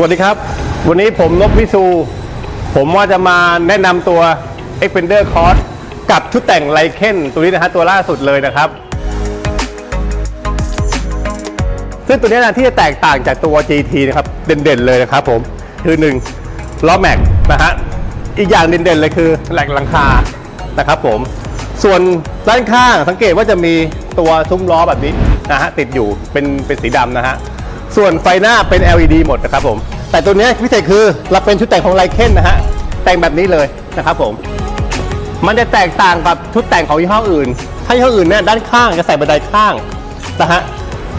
สวัสดีครับ วันนี้ผมนพวิสูผมว่าจะมาแนะนำตัว Expander Cross กับชุดแต่งไลเคนตัวนี้นะฮะตัวล่าสุดเลยนะครับ ซึ่งตัวนี้นะที่จะแตกต่างจากตัว GT นะครับ เด่นๆเลยนะครับผมคือ1ล้อแม็กนะฮะอีกอย่างเด่นๆเลยคือแหลกหลังคานะครับผม ส่วนด้านข้างสังเกตว่าจะมีตัวซุ้มล้อแบบนี้นะฮะติดอยู่เป็นเป็นสีดำนะฮะ ส่วนไฟหน้าเป็น LED หมดนะครับผม แต่ตัวนี้พิเศษคือเราเป็นชุดแต่งของไลเคนนะฮะ แต่งแบบนี้เลยนะครับผม มันจะแตกต่างกับชุดแต่งของยี่ห้ออื่น ถ้ายี่ห้ออื่นเนี่ยด้านข้างจะใส่บันไดข้างนะฮะ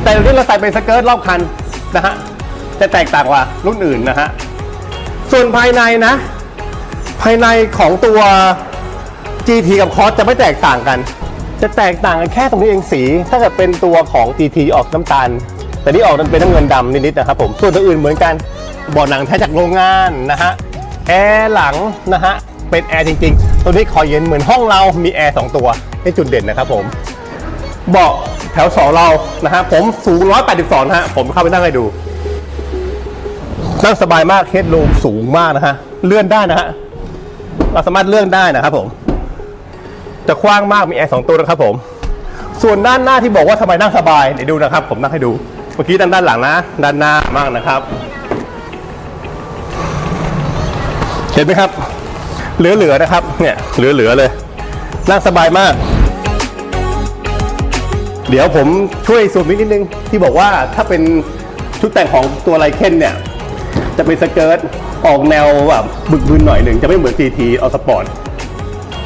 แต่ตัวนี้เราใส่เป็นสเกิร์ตรอบคันนะฮะ จะแตกต่างกว่ารุ่นอื่นนะฮะ ส่วนภายในนะ ภายในของตัว GT กับคอสจะไม่แตกต่างกัน จะแตกต่างกันแค่ตรงนี้เองสี ถ้าเกิดเป็นตัวของ GT ออกน้ำตาล แต่นี่ออกเป็นน้ำเงินดำนิดๆนะครับผมส่วนตัวอื่นเหมือนกันเบาะหนังแท้จากโรงงานนะฮะแอร์หลังนะฮะเป็นแอร์จริงๆ ตัวนี้คอยเย็นเหมือนห้องเรามีแอร์สองตัวนี่จุดเด่นนะครับผมเบาะแถวสองเรานะฮะผมสูง 182นะฮะผมเข้าไปนั่งให้ดูนั่งสบายมากเฮดรูมสูงมากนะฮะเลื่อนได้นะฮะเราสามารถเลื่อนได้นะครับผมจะกว้างมากมีแอร์สองตัวนะครับผม ส่วนด้านหน้าที่บอกว่าทำไมนั่งสบายเดี๋ยวดูนะครับ ผมนั่งให้ดู มื่อกี้ด้านด้านหลังนะ ด้านหน้ามากนะครับ เห็นไหมครับ เหลือๆนะครับ เนี่ย เหลือๆเลย นั่งสบายมาก เดี๋ยวผมช่วยซูมนิดนิดนึง ที่บอกว่าถ้าเป็นชุดแต่งของตัวไลเคนเนี่ย จะเป็นสเกิร์ตออกแนวแบบบึกบึนหน่อยหนึ่งจะไม่เหมือน GT เอาสปอร์ต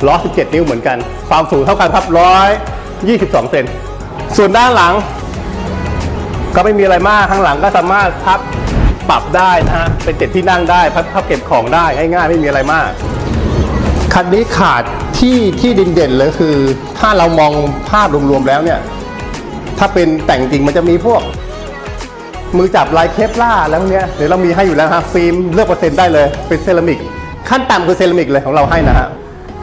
ล้อ 17 นิ้วเหมือนกัน ความสูงเท่ากันครับ 122 เซน ส่วนด้านหลัง ก็ไม่มีอะไรมากข้างหลังก็สามารถพับปรับได้นะฮะเป็นเจ็ดที่นั่งได้พับพับเก็บของได้ง่ายๆไม่มีอะไรมาก คันนี้ขาดที่ที่ดินเด่นเลยคือ ถ้าเรามองภาพรวมๆแล้วเนี่ย ถ้าเป็นแต่งจริงมันจะมีพวก มือจับลายเคปล่าแล้วเนี้ยเดี๋ยวเรามีให้อยู่แล้วฮะฟิล์มเลือกเปอร์เซ็นต์ได้เลยเป็นเซรามิก ขั้นต่ำคือเซรามิกเลยของเราให้นะฮะ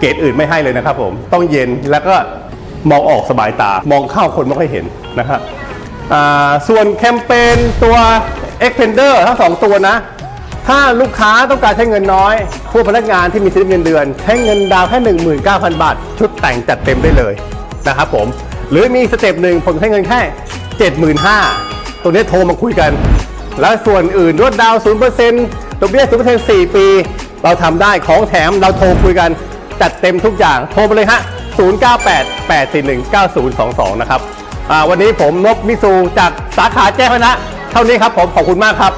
เกรดอื่นไม่ให้เลยนะครับผมต้องเย็นแล้วก็มองออกสบายตามองเข้าคนไม่ค่อยเห็นนะครับ ส่วนแคมเปญตัว Expander ทั้งสองตัวนะ ถ้าลูกค้าต้องการใช้เงินน้อย ผู้พนักงานที่มีสลิเงินเดือน ใช้เงินดาวน์แค่ 19,000 บาท ชุดแต่งจัดเต็มได้เลยนะครับผม หรือมีสเต็ปหนึ่งผมใช้เงินแค่ 75,000ตัวนี้โทรมาคุยกัน แล้วส่วนอื่นลดดาวน์0%ดอกเบี้ย 0% 4 ปี เราทำได้ของแถมเราโทรคุยกันจัดเต็มทุกอย่างโทรไปเลยฮะ 0988419022 นะครับ วันนี้ผมนบมิสูจากสาขาแจ้งวัฒนะ เท่านี้ครับผมขอบคุณมากครับ